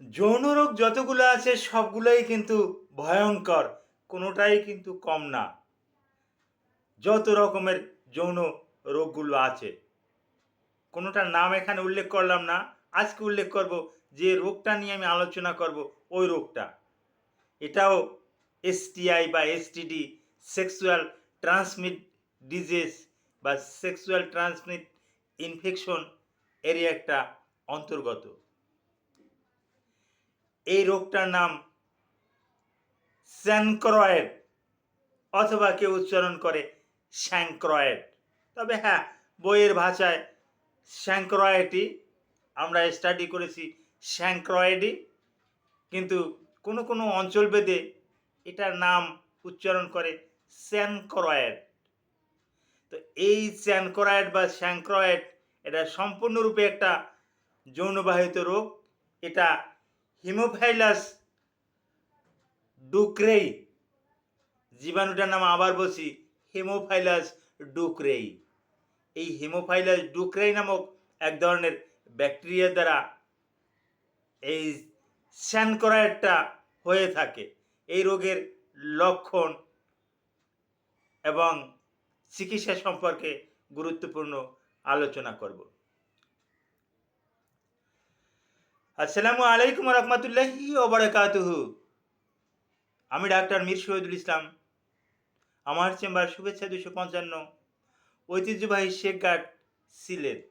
যৌন রোগ যতগুলো আছে, সবগুলোই কিন্তু ভয়ঙ্কর। কোনোটাই কিন্তু কম না। যত রকমের যৌন রোগগুলো আছে। কোনোটার নাম এখানে উল্লেখ করলাম না। আজকে উল্লেখ করব যে রোগটা নিয়ে আমি আলোচনা করব ওই রোগটা। এটাও এসটিআই বা এসটিডি সেক্সুয়াল ট্রান্সমিট ডিজিজ বা সেক্সুয়াল ট্রান্সমিট ইনফেকশন এরই একটা অন্তর্গত। এই রোগটার নাম স্যানক্রয়েড অথবা কেউ উচ্চারণ করে স্যাংক্রয়েড তবে হ্যাঁ বইয়ের ভাষায় স্যাংক্রয়েডই আমরা স্টাডি করেছি স্যাংক্রয়েডই কিন্তু কোনো কোনো অঞ্চল ভেদে এটার নাম উচ্চারণ করে স্যানক্রয়েড। তো এই স্যানক্রয়েড বা স্যাংক্রয়েড এটা সম্পূর্ণরূপে একটা যৌনবাহিত রোগ। এটা হিমোফাইলাস ডুক্রেই, জীবাণুটার নাম আবার বলছি, হিমোফাইলাস ডুক্রেই। এই হিমোফাইলাস ডুক্রেই নামক এক ধরনের ব্যাকটেরিয়া দ্বারা এই স্যানকরাইডটা হয়ে থাকে। এই রোগের লক্ষণ এবং চিকিৎসা সম্পর্কে গুরুত্বপূর্ণ আলোচনা করব। আসসালামু আলাইকুম রহমতুল্লাহি ওবরাকাতুহু আমি ডাক্তার মীর শহীদুল ইসলাম। আমার চেম্বার শুভেচ্ছা দুশো পঞ্চান্ন। ঐতিহ্যবাহী শেখঘাট সিলেট।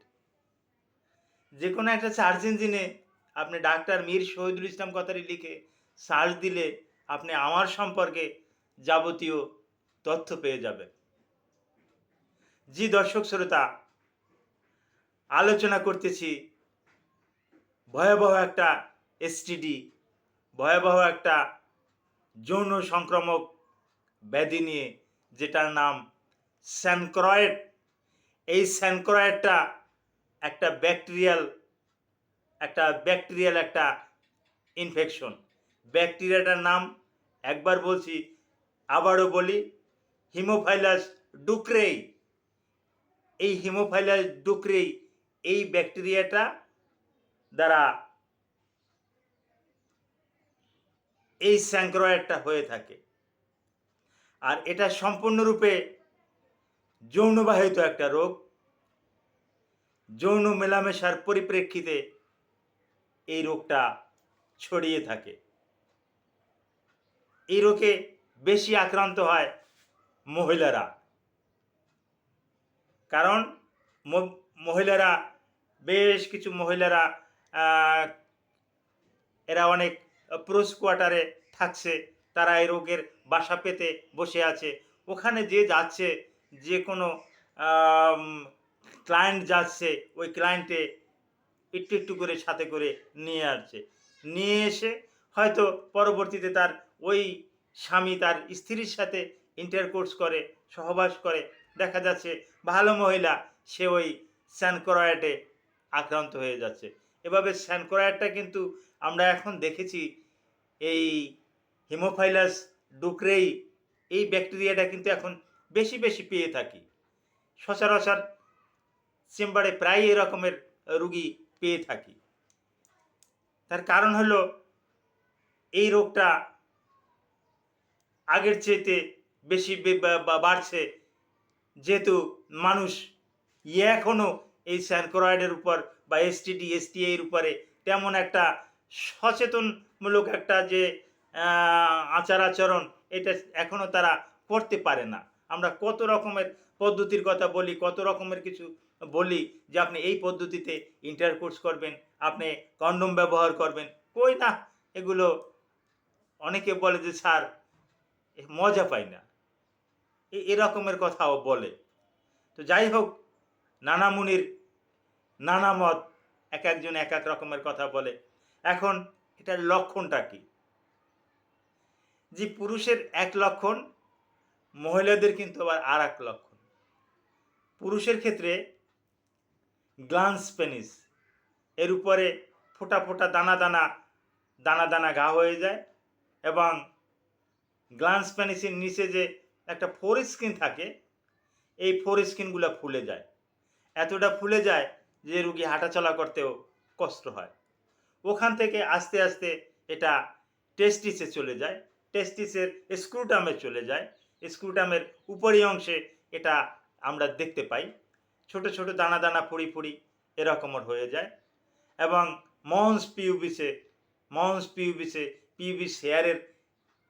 যে কোনো একটা সার্চ ইঞ্জিনে আপনি ডাক্তার মীর শহীদুল ইসলাম কথাটি লিখে সার্চ দিলে আপনি আমার সম্পর্কে যাবতীয় তথ্য পেয়ে যাবেন। জি দর্শক শ্রোতা, আলোচনা করতেছি ভয়াবহ একটা এসটিডি ভয়াবহ একটা যৌন সংক্রামক ব্যাধি নিয়ে, যেটার নাম স্যানক্রয়েড। এই স্যানক্রয়েডটা একটা ব্যাকটেরিয়াল একটা ব্যাকটেরিয়াল একটা ইনফেকশন ব্যাকটেরিয়াটার নাম, একবার বলছি, আবারও বলি হিমোফাইলাস ডুক্রেই এই হিমোফাইলাস ডুক্রেই এই ব্যাকটেরিয়াটা দ্বারা এই স্যাংক্রয়েডটা হয়ে থাকে। আর এটা সম্পূর্ণরূপে যৌনবাহিত একটা রোগ। যৌন মেলামেশার পরিপ্রেক্ষিতে এই রোগটা ছড়িয়ে থাকে। এই রোগে বেশি আক্রান্ত হয় মহিলারা। কারণ মহিলারা, বেশ কিছু মহিলারা এরা অনেক প্রোস কোয়ার্টারে থাকছে, তারা এই রোগের বাসা পেতে বসে আছে। ওখানে যে যাচ্ছে, যে কোনো ক্লায়েন্ট যাচ্ছে, ওই ক্লায়েন্টে একটু একটু করে সাথে করে নিয়ে আসছে। নিয়ে এসে হয়তো পরবর্তীতে তার ওই স্বামী তার স্ত্রীর সাথে ইন্টারকোর্স করে, সহবাস করে। দেখা যাচ্ছে ভালো মহিলা, সে ওই স্যানকরয়েডে আক্রান্ত হয়ে যাচ্ছে। এভাবে স্যানকরয়েডটা কিন্তু আমরা এখন দেখেছি এই হিমোফাইলাস ডুক্রেই এই ব্যাকটেরিয়াটা কিন্তু এখন বেশি বেশি পেয়ে থাকি। সচরাচর চেম্বারে প্রায় এরকমের রুগী পেয়ে থাকি। তার কারণ হলো এই রোগটা আগের চেয়েতে বেশি বাড়ছে। যেহেতু মানুষ এখনও এই স্যানক্রয়েডের উপর বা এসটিডি এসটিএ এর উপরে তেমন একটা সচেতনমূলক একটা যে আচার আচরণ এটা এখনও তারা করতে পারে না। আমরা কত রকমের পদ্ধতির কথা বলি, কত রকমের কিছু বলি যে আপনি এই পদ্ধতিতে ইন্টারকোর্স করবেন, আপনি কন্ডম ব্যবহার করবেন, কই না? এগুলো অনেকে বলে যে, স্যার মজা পাই না। এরকমের কথাও বলে। তো যাই হোক, নানা মুনির নানা মত, এক একজন এক এক রকমের কথা বলে। এখন এটার লক্ষণটা কি? যে পুরুষের এক লক্ষণ, মহিলাদের কিন্তু আবার আর এক লক্ষণ। পুরুষের ক্ষেত্রে গ্লান্স পেনিস, এর উপরে ফোটা ফোটা দানা দানা দানা দানা ঘা হয়ে যায় এবং গ্লান্স পেনিসের নিচে যে একটা ফোর স্কিন থাকে, এই ফোর স্কিনগুলো ফুলে যায়। এতটা ফুলে যায় যে রুগী হাঁটাচলা করতেও কষ্ট হয়। ওখান থেকে আস্তে আস্তে এটা টেস্টিসে চলে যায়। টেস্টিসের স্ক্রুটামে চলে যায়। স্ক্রুটামের উপরি অংশে এটা আমরা দেখতে পাই। ছোট ছোট দানা দানা ফুড়ি ফুড়ি এরকমের হয়ে যায়। এবং মহন্স পিউবিসে, মন্স পিউবিসে পিউবিস হেয়ারের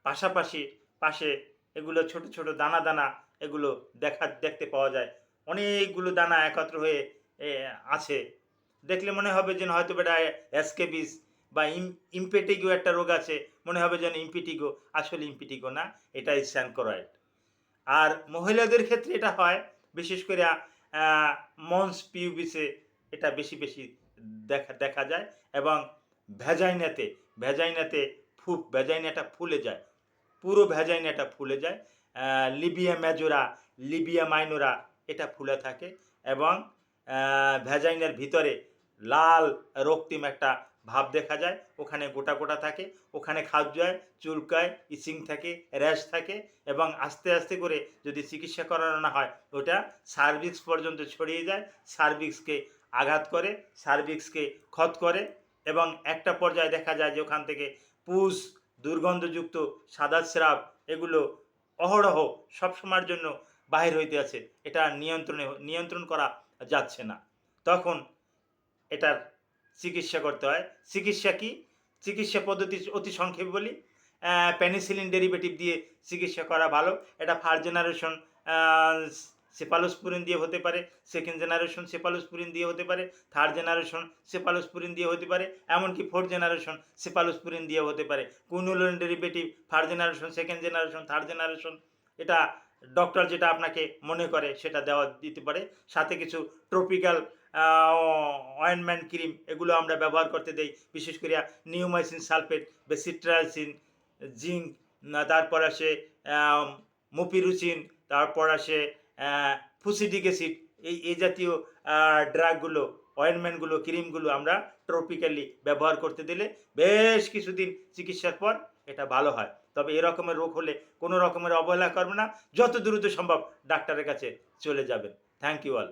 পাশাপাশি পাশে এগুলো ছোট ছোট দানা দানা এগুলো দেখা, দেখতে পাওয়া যায়। অনেকগুলো দানা একত্র হয়ে আছে। দেখলে মনে হবে যেন হয়তো বেটা অ্যাসকেবিস বা ইম ইমপেটিগো একটা রোগ আছে। মনে হবে যেন ইম্পিটিগো আসলে ইম্পিটিগো না, এটাই স্যানকোরয়েড। আর মহিলাদের ক্ষেত্রে এটা হয়, বিশেষ করে মন্স পিউবিসে এটা বেশি বেশি দেখা দেখা যায় এবং ভ্যাজাইনাতে ভ্যাজাইনাতে ফু ভ্যাজাইনাটা ফুলে যায়। পুরো ভ্যাজাইনাটা ফুলে যায়। লিবিয়া ম্যাজোরা লিবিয়া মাইনোরা এটা ফুলে থাকে এবং ভ্যাজাইনার ভিতরে লাল রক্তিম একটা ভাব দেখা যায়। ওখানে গোটা গোটা থাকে, ওখানে খাদ্যায় চুলকায় ইচিং থাকে, র্যাশ থাকে এবং আস্তে আস্তে করে যদি চিকিৎসা করানো না হয়, ওটা সার্ভিক্স পর্যন্ত ছড়িয়ে যায়, সার্ভিক্সকে আঘাত করে, সার্ভিক্সকে ক্ষত করে এবং একটা পর্যায়ে দেখা যায় যে ওখান থেকে পুষ দুর্গন্ধযুক্ত সাদা স্রাব এগুলো অহরহ সবসময়ের জন্য বাহির হইতে আছে। এটা নিয়ন্ত্রণে, নিয়ন্ত্রণ করা যাচ্ছে না। তখন এটার চিকিৎসা করতে হয়। চিকিৎসা কি? চিকিৎসা পদ্ধতি অতি সংক্ষেপে বলি। পেনিসিলিন ডেরিভেটিভ দিয়ে চিকিৎসা করা ভালো। এটা ফার্স্ট জেনারেশন সেপালোসপুরিন দিয়ে হতে পারে। সেকেন্ড জেনারেশন সেপালোসপুরিন দিয়ে হতে পারে। থার্ড জেনারেশন সেপালোসপুরিন দিয়ে হতে পারে। এমনকি ফোর্থ জেনারেশন সেপালোসপুরিন দিয়ে হতে পারে। Quinolone derivative third generation second generation third generation এটা ডক্টর যেটা আপনাকে মনে করে সেটা দেওয়া দিতে পারে। সাথে কিছু ট্রপিক্যাল অয়েনমেন্ট ক্রিম এগুলো আমরা ব্যবহার করতে দেই। বিশেষ করে নিউমাইসিন সালফেট বেসিট্রাইসিন জিঙ্ক তারপর আসে মুপিরুচিন তারপর আসে ফুসিডিক অ্যাসিড এই এই জাতীয় ড্রাগগুলো অয়েনমেন্টগুলো ক্রিমগুলো আমরা ট্রপিক্যালি ব্যবহার করতে দিলে বেশ কিছুদিন চিকিৎসার পর এটা ভালো হয়। তবে এরকমের রোগ হলে কোনো রকমের অবহেলা করবে না। যত দ্রুত সম্ভব ডাক্তারের কাছে চলে যাবেন। Thank you all